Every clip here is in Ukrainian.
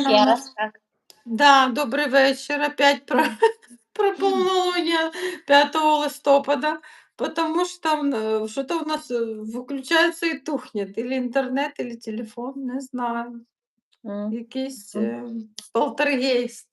Лена, Ще у раз, нас так. да, добрий вечір. Опять про, Мгм. про полнолуние 5 листопада, потому что там э, что-то у нас э, выключается и тухнет. Или інтернет, или телефон, не знаю. М. Якийсь Мгм. е, полтергейст.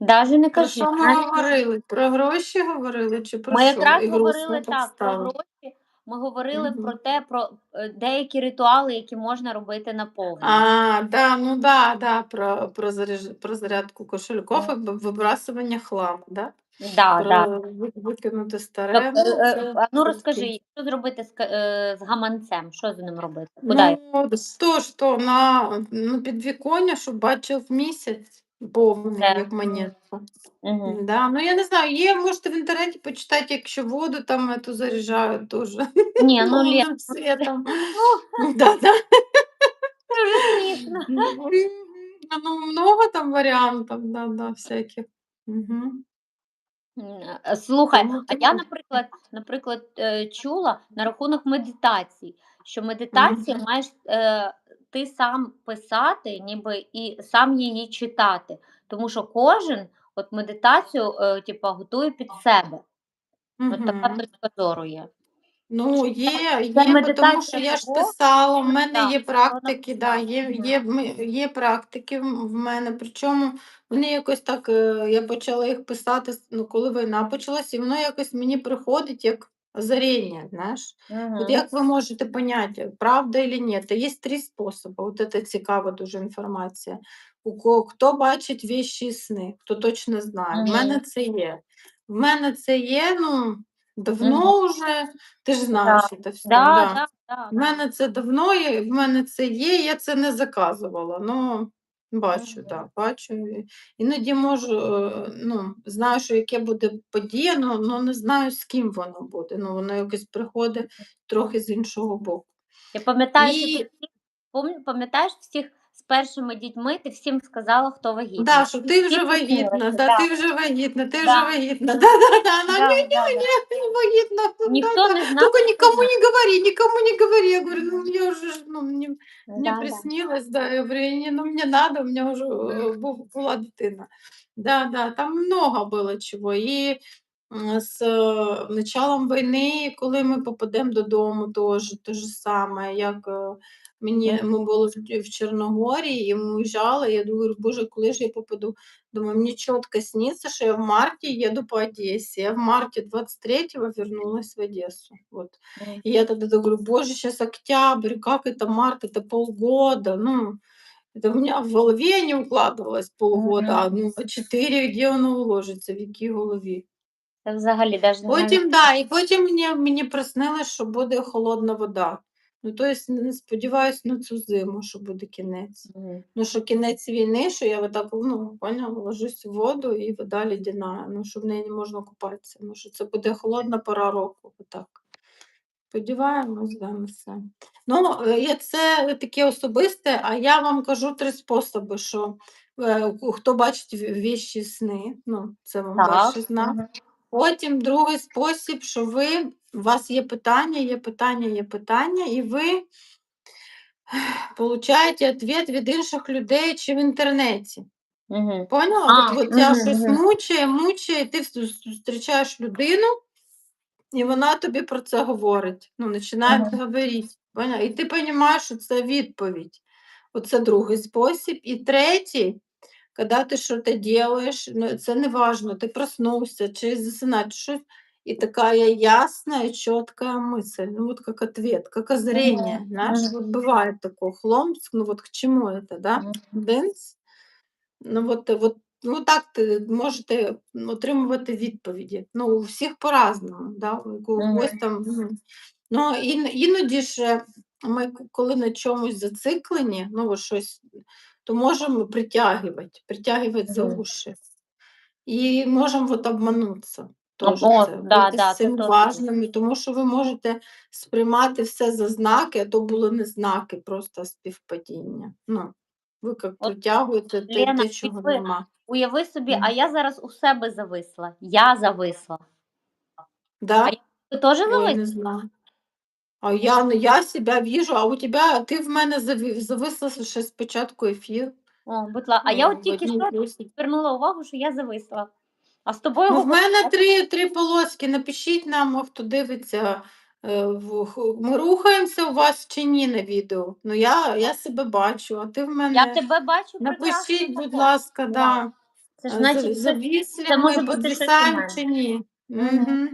Даже не Про кажи. що ми Навіть говорили? Про гроші говорили чи про Ми що? якраз Ігру говорили свою так про поставили. гроші. ми говорили Мгм. про те, про е, деякі ритуали, які можна робити на повні. А, да, ну да, да, про, про, заряж... про зарядку кошельков і вибрасування хламу, да? Да, да. Про ви- викинути старе. Тобто, Ну, е, це а ну розкажи, що зробити з, е, з гаманцем? Що з ним робити? Куди? Ну, то, що на, на підвіконня, щоб бачив місяць повний, Це. як монетка. Мгм. Да. Ну, я не знаю, є, можете в інтернеті почитати, якщо воду там эту заряджають теж. Ні, ну Лен, Повним світом. ну Да, да. це смішно. Мгм. Ну, много там варіантів, да, да, всяких. М, е, Слухай, Тому а я, тому. наприклад, наприклад, е, чула на рахунок медитацій, що медитація Мгм. маєш е, ти сам писати, ніби і сам її читати. Тому що кожен от медитацію, е, типа, готує під себе. От така точка зору є. Ну, є, є, тому що я ж писала, в мене є практики, да, є, є, є практики в в мене, причому вони якось так, е, я почала їх писати, ну, коли війна почалась, і воно якось мені приходить як озарення, знаєш. От як ви можете поняти, правда или ні? Та є три способи, от це цікава дуже інформація. У кого, хто бачить віщі і сни, хто точно знає. В мене Мгм. це є. В мене це є, ну, Мгм. давно вже, ти ж знаєш Да. це все. Да, Да. да, да, В мене це давно є, в мене це є, я це не заказувала. Ну, бачу, так, да, бачу. І- Іноді можу, е, ну, знаю, що яке буде подія, ну, ну не знаю, з ким воно буде. Ну, воно якось приходить трохи з іншого боку. Я пам'ятаю, що І пам'ятаєш всіх першими дітьми, ти всім сказала, хто вагітний. Да, що ти вже вагітна, да, ти вже вагітна, ти вже вагітна. Да, да, да. Да, не, да, да. не, не вагітна. Да, Ніхто не знав, никому вона. не говори, никому не говори. Я говорю, ну уже, ж, ну, Да, да. приснилось, да, я говорю, «Ні, ну мне надо, у меня уже э, була дитина. Да, да, там много было чего. І з е, началом війни, коли ми попадемо додому, теж те ж саме, як е, мені, ми були в, в Чорногорії, і ми уїжджали, я думаю, боже, коли ж я попаду? Думаю, мне четко снится, что я в марте еду по Одессе. Я в марте 23-го вернулась в Одессу. Вот. Мгм. И я тогда говорю, боже, сейчас октябрь, как это март, это полгода. Ну, это у меня в голове не укладывалось полгода, а ну, а 4, где воно уложиться, в якій голові. Це взагалі навіть навіть Потім, да, і потім мені, мені приснилось, що буде холодна вода. Ну, то есть, не сподіваюсь на цю зиму, що буде кінець. Мгм. Ну, що кінець війни, що я отак, ну, поняла, ложусь в воду і вода лідяна, ну, що в неї не можна купатися. Ну, що це буде холодна пора року. Отак. Сподіваємось, да, на це. Ну, е, я це таке особисте, а я вам кажу три способи, що е, хто бачить в- віщі сни, ну, це вам Так. перший знак. Мгм. Потім другий спосіб, що ви, у вас є питання, є питання, є питання, і ви получаєте відповідь від інших людей чи в інтернеті. Мгм. Поняла? От, тебе мгм, щось мгм. мучає, мучає, ти зустрічаєш людину, і вона тобі про це говорить. Ну, починає Мгм. говорити. Поняла? І ти розумієш, що це відповідь. Оце другий спосіб. І третій, коли ти щось робиш, ну, це не важно, ти проснувся чи засинати щось, і така ясна і чітка мисль, ну вот как ответ, как озрение, Мгм. знаешь, Мгм. вот бывает такое, хломск, ну вот к чему это, да, динц, ну от, от, ну так ти можете отримувати відповіді. Ну, у всіх по-разному, да? у когось там. Ну, ін, іноді ж ми, коли на чомусь зациклені, ну, щось, то можемо притягувати, притягувати за уші. І можемо от обманутися. О, о, це. да, Бути да, з цим теж є. уважними, тому що ви можете сприймати все за знаки, а то були не знаки, просто співпадіння. Ну, ви як притягуєте те, те, чого уяви, нема. уяви собі, а я зараз у себе зависла. Я зависла. А Да? я ти теж зависла? не знаю. А я, ну, я себя вижу, а у тебя, ти в мене зави- зависла ще з початку ефіру. О, будь ласка. А я Е, от тільки що звернула увагу, що я зависла. А з тобою Ну, в мене три, три полоски. Напишіть нам, хто дивиться. е, в- Ми рухаємося у вас чи ні на відео? Ну, я, я себе бачу, а ти в я мене. тебе бачу прекрасно. Напишіть, будь також. ласка, Да. Це ж Е, значить, це- ми, бути щось підвисаємо чи ні. Мгм. Угу.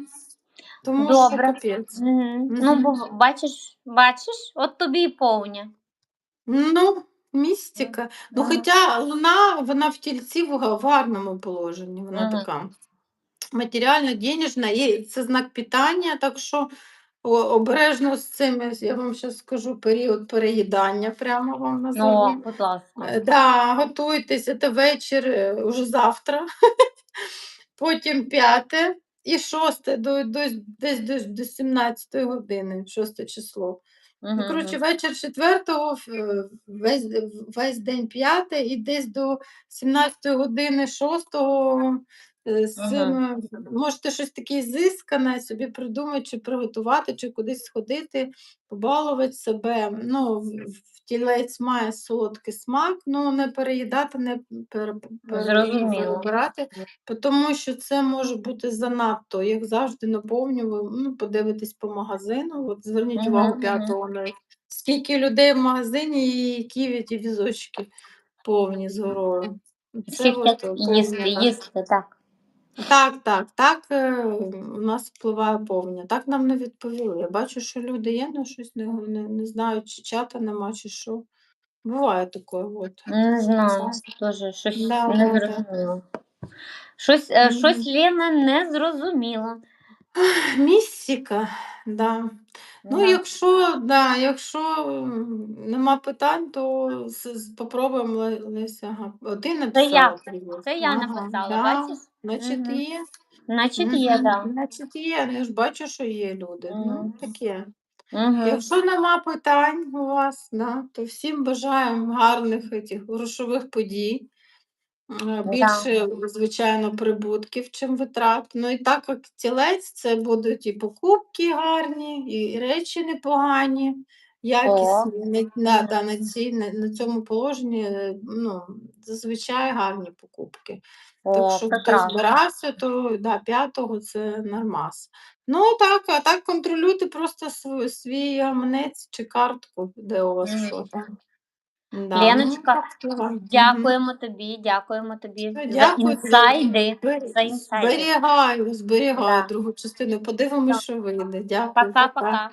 Тому Добре. що капець. Мгм. Ну, Мгм. бо бачиш, бачиш, от тобі і повня. Ну, містика. Ну, хоча луна, вона в тільці в га- в гарному положенні. Вона Мгм. така матеріально денежна, і це знак питання, так що о- обережно з цим, я вам зараз скажу, період переїдання прямо вам Ну, назову. будь ласка. Е, Да, готуйтеся, це вечір е, уже завтра, потім п'яте і шосте, до, до, десь до, до 17 години, шосте число. Ну, коротше, вечір четвертого, е, весь, весь день п'яте, і десь до 17 години шостого з цим е, можете щось таке зискане собі придумати, чи приготувати, чи кудись сходити, побалувати себе. Ну, тілець має солодкий смак, ну не переїдати, не перебирати, тому що це може бути занадто, як завжди, наповнювати, ну, подивитись по магазину. От зверніть Мгм, увагу п'ятого на скільки людей в магазині і які ті візочки повні з горою. Це от хочуть їсти, повня. їсти, так. Так, так, так е, у нас впливає повня. Так нам не відповіли. Я бачу, що люди є, але щось не, не, не знаю, чи чата нема, чи що. Буває таке. От. Не знаю, теж щось Да, не да, да. зрозуміло. Щось, е, Мгм. щось Лена не зрозуміла. Містика, да. Ну, Да. якщо, да, якщо нема питань, то з- з- попробуємо Ле- Леся. Ага. Ти написала я. Це я Ага, написала, да. бачиш? Значить, Мгм. є. Значить, є, Мгм. так. Значить, є. Я ж бачу, що є люди. Ну, Мгм. таке. Угу. Якщо нема питань у вас, да, то всім бажаємо гарних этих грошових подій. Е, Більше, звичайно, прибутків, чим витрат. Ну і так як тілець, це будуть і покупки гарні, і речі непогані, якісні. На, на, да, на, цій, на, на цьому положенні е, ну, зазвичай гарні покупки. Так О, що хто прекрасно. збирався, то да, п'ятого це нормас. Ну так, а так контролюйте просто свій, свій гаманець чи картку, де у вас Мгм. що там. Да, Леночка, ну, дякуємо угу. Тобі, дякуємо тобі за дякую тобі. інсайди. За інсайди. Зберігаю, зберігаю Да. другу частину. Подивимось, що вийде. Дякую. Пока-пока.